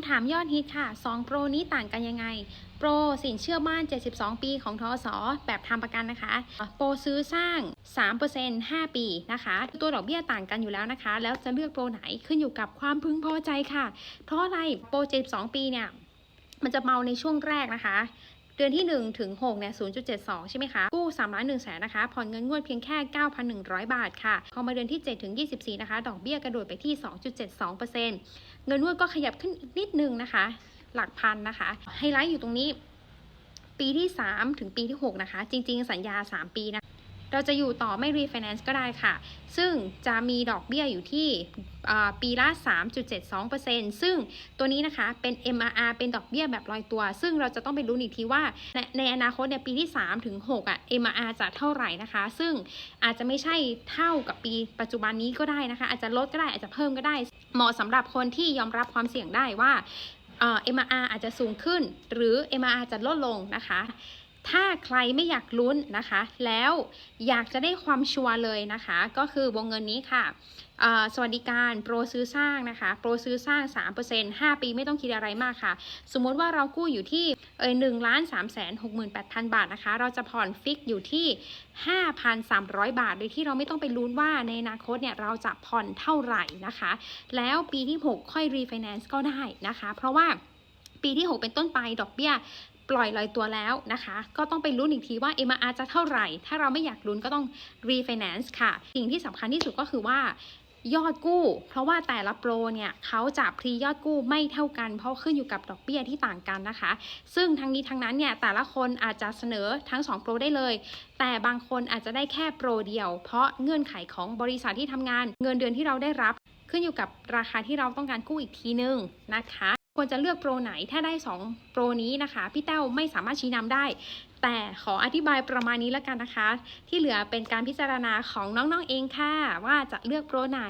ำถามยอดฮิตค่ะ 2 โปรนี้ต่างกันยังไง โปรสินเชื่อบ้าน 72 ปีของทอสแบบทำประกันนะคะ โปรซื้อสร้าง 3% 5 ปีนะคะ ตัวดอกเบี้ยต่างกันอยู่แล้วนะคะ แล้วจะเลือกโปรไหนขึ้นอยู่กับความพึงพอใจค่ะ เพราะอะไร โปร 72 ปีเนี่ย มันจะเมาในช่วงแรกนะคะ เดือนที่ 1 ถึง6เนี่ย0.72 ใช่ไหมคะ กู้3ล้าน1แสนนะคะ ผ่อนเงินงวดเพียงแค่ 9,100 บาทค่ะ พอมาเดือนที่ 7 ถึง 24 นะคะ ดอกเบี้ยกระโดดไปที่ 2.72%เงินงวดก็ขยับขึ้นนิดนึงนะคะ หลักพันนะคะ ไฮไลท์อยู่ตรงนี้ ปีที่ 3 ถึงปีที่ 6 นะคะ จริง ๆ สัญญา 3 ปีนะ เราจะอยู่ต่อไม่รีไฟแนนซ์ก็ได้ค่ะ ซึ่งจะมีดอกเบี้ยอยู่ที่ปีละ 3.72%ซึ่งตัวนี้นะคะเป็น MRR เป็นดอกเบี้ยแบบลอยตัว ซึ่งเราจะต้องไปรู้อีกทีว่าในในอนาคตเนี่ยปีที่ 3 ถึง 6 อะ MRR จะเท่าไหร่นะคะ ซึ่งอาจจะไม่ใช่เท่ากับปีปัจจุบันนี้ก็ได้นะคะ อาจจะลดก็ได้อาจจะเพิ่มก็ได้ เหมาะสำหรับคนที่ยอมรับความเสี่ยงได้ว่าเอ่อ MRR อาจจะสูงขึ้น หรือ MRR จะลดลงนะคะ ถ้าใครไม่อยากลุ้นนะคะ แล้วอยากจะได้ความชัวร์เลยนะคะ ก็คือวงเงินนี้ค่ะสวัสดิการโปรซื้อสร้างนะคะ โปรซื้อสร้าง 3% 5 ปีไม่ต้องคิดอะไรมากค่ะ สมมติว่าเรากู้อยู่ที่เอ่ย1ล้าน3แสน68,000บาทนะคะ เราจะผ่อนฟิกอยู่ที่5,300บาท โดยที่เราไม่ต้องไปลุ้นว่าในอนาคตเนี่ยเราจะผ่อนเท่าไหร่นะคะ แล้วปีที่6ค่อยรีไฟแนนซ์ก็ได้นะคะ เพราะว่าปีที่ 6 เป็นต้นไปดอกเบี้ย ปล่อยลอยตัวแล้วนะคะ ก็ต้องไปลุ้นอีกทีว่า MRR จะเท่าไหร่ ถ้าเราไม่อยากลุ้นก็ต้อง refinance ค่ะ สิ่งที่สำคัญที่สุดก็คือว่ายอดกู้ เพราะว่าแต่ละโปรเนี่ยเขาจะพรียอดกู้ไม่เท่ากัน เพราะขึ้นอยู่กับดอกเบี้ยที่ต่างกันนะคะ ซึ่งทั้งนี้ทั้งนั้นเนี่ยแต่ละคนอาจจะเสนอทั้ง 2 โปรได้เลย แต่บางคนอาจจะได้แค่โปรเดียว เพราะเงื่อนไขของบริษัทที่ทำงาน เงินเดือนที่เราได้รับ ขึ้นอยู่กับราคาที่เราต้องการกู้อีกทีนึงนะคะ ควรจะเลือกโปรไหนถ้าได้ 2 โปรนี้นะคะ พี่เต้าไม่สามารถชี้นำได้ แต่ขออธิบายประมาณนี้แล้วกันนะคะ ที่เหลือเป็นการพิจารณาของน้องๆเองค่ะ ว่าจะเลือกโปรไหน